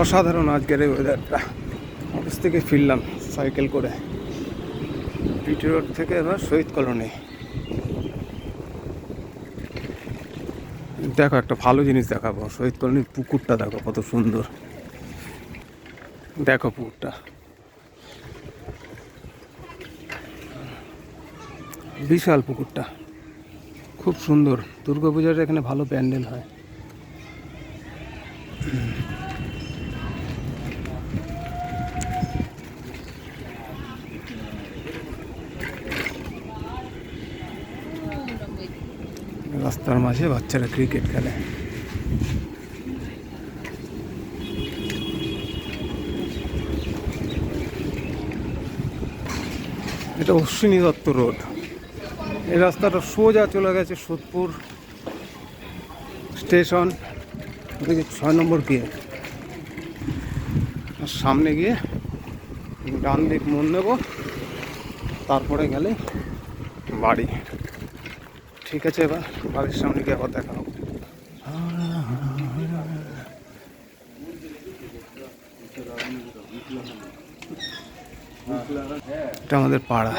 অসাধারণ আজকের এই ওয়েদারটা অফিস থেকে ফিরলাম সাইকেল করে। পিটি রোড থেকে এবার শহীদ কলোনি দেখো, একটা ভালো জিনিস দেখাবো। শহীদ কলোনির পুকুরটা দেখো, কত সুন্দর। দেখো পুকুরটা। বিশাল পুকুরটা। খুব সুন্দর। দুর্গাপূজার এখানে ভালো প্যান্ডেল হয়। রাস্তার মাঝে বাচ্চারা ক্রিকেট খেলে। এটা অশ্বিনী দত্ত রোড। এই রাস্তাটা সোজা চলে গেছে সোদপুর স্টেশন ওদিকে ছয় নম্বর গিয়ে। সামনে গিয়ে ডান দিক মন নেব তারপরে গেলে বাড়ি। ঠিক আছে এবার বাড়ির সামনে গিয়ে আবার দেখা হবে। এটা আমাদের পাড়া।